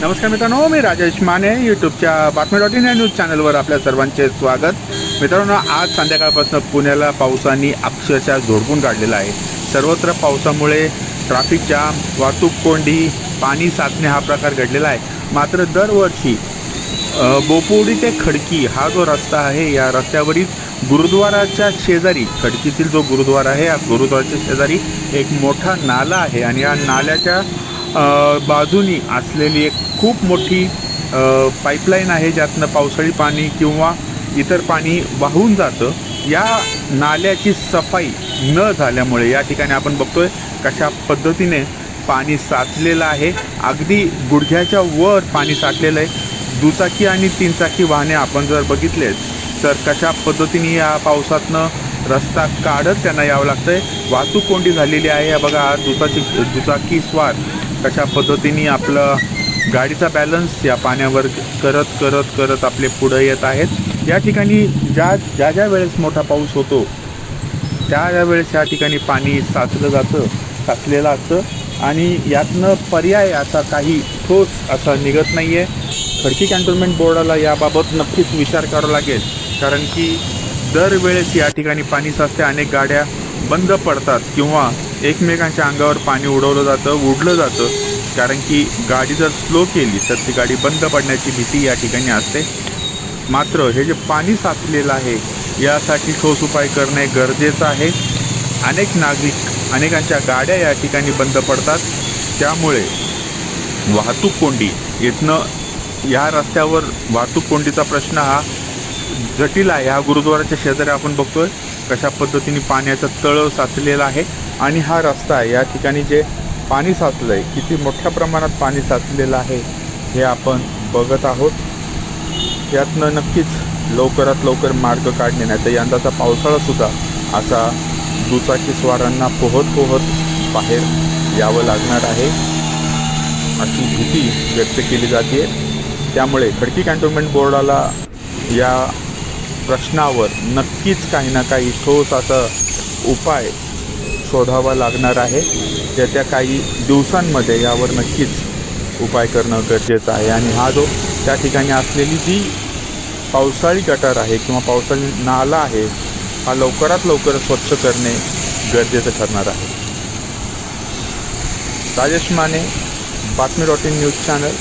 नमस्कार मित्रांनो मी राजेश माने यूट्यूबच्या बातमी डॉट इन या न्यूज चॅनलवर आपल्या सर्वांचे स्वागत. मित्रांनो आज संध्याकाळपासून पुण्याला पावसाने अक्षरशः झोडपून काढलेला आहे. सर्वत्र पावसामुळे ट्रॅफिक जाम वाहतूक कोंडी पाणी साचणे हा प्रकार घडलेला आहे. मात्र दरवर्षी बोपोडी ते खडकी हा जो रस्ता आहे या रस्त्यावरील गुरुद्वाराच्या शेजारी खडकीतील जो गुरुद्वारा आहे या गुरुद्वाराच्या शेजारी एक मोठा नाला आहे. आणि या नाल्याच्या बाजूनी असलेली एक खूप मोठी पाईपलाईन आहे ज्यातनं पावसाळी पाणी किंवा इतर पाणी वाहून जातं. या नाल्याची सफाई न झाल्यामुळे या ठिकाणी आपण बघतोय कशा पद्धतीने पाणी साचलेलं आहे. अगदी गुडघ्याच्या वर पाणी साचलेलं आहे. दुचाकी आणि तीनचाकी वाहने आपण जर बघितले तर कशा पद्धतीने या पावसातनं रस्ता काढत त्यांना यावं लागतंय? वाहतूक कोंडी झालेली आहे. या बघा दुचाकी दुचाकी स्वार कशा पद्धतीने आपलं गाडीचा बॅलन्स या पाण्यावर करत करत करत आपले पुढं येत आहेत. या ठिकाणी ज्या ज्या ज्या वेळेस मोठा पाऊस होतो त्या ज्या वेळेस या ठिकाणी पाणी साचलं जातं साचलेलं असतं आणि यातनं पर्याय असा काही ठोस असा निघत नाही आहे खडकी कॅन्टोन्मेंट बोर्डाला याबाबत नक्कीच विचार करावा लागेल कारण की दरवेळेस या ठिकाणी पाणी साचते अनेक गाड्या बंद पडतात किंवा एकमेकांच्या अंगावर पाणी उडवलं जातं उडलं जातं. कारण की गाडी जर स्लो केली तर ती गाडी बंद पडण्याची भीती या ठिकाणी असते. मात्र हे जे पाणी साचलेलं आहे यासाठी ठोस उपाय करणे गरजेचं आहे. अनेक नागरिक अनेकांच्या गाड्या या ठिकाणी बंद पडतात. त्यामुळे वाहतूक कोंडी इथनं या रस्त्यावर वाहतूक कोंडीचा प्रश्न हा जटिल आहे. हा गुरुद्वाराच्या शेजारी आपण बघतोय कशा पद्धतीने पाण्याचं तळ साचलेलं आहे. आणि हा रस्ता आहे या ठिकाणी जे पाणी साचलं आहे किती मोठ्या प्रमाणात पाणी साचलेलं आहे हे आपण बघत आहोत. यातनं नक्कीच लवकरात लवकर मार्ग काढणे नाही तर यंदाचा पावसाळासुद्धा असा दुचाकीस्वारांना पोहत पोहत बाहेर यावं लागणार आहे अशी भीती व्यक्त केली जाते त्यामुळे खडकी कॅन्टोन्मेंट बोर्डाला या प्रश्नावर नक्कीच काही ना काही ठोस असा उपाय शोधावा लागणार आहे. येत्या काही दिवसांमध्ये यावर नक्कीच उपाय करणं गरजेचं आहे. आणि हा जो त्या ठिकाणी असलेली जी पावसाळी गटार आहे किंवा पावसाळी नाला आहे हा लवकरात लवकर स्वच्छ करणे गरजेचं ठरणार आहे. राजेश माने बातमी डॉट इन न्यूज चॅनल.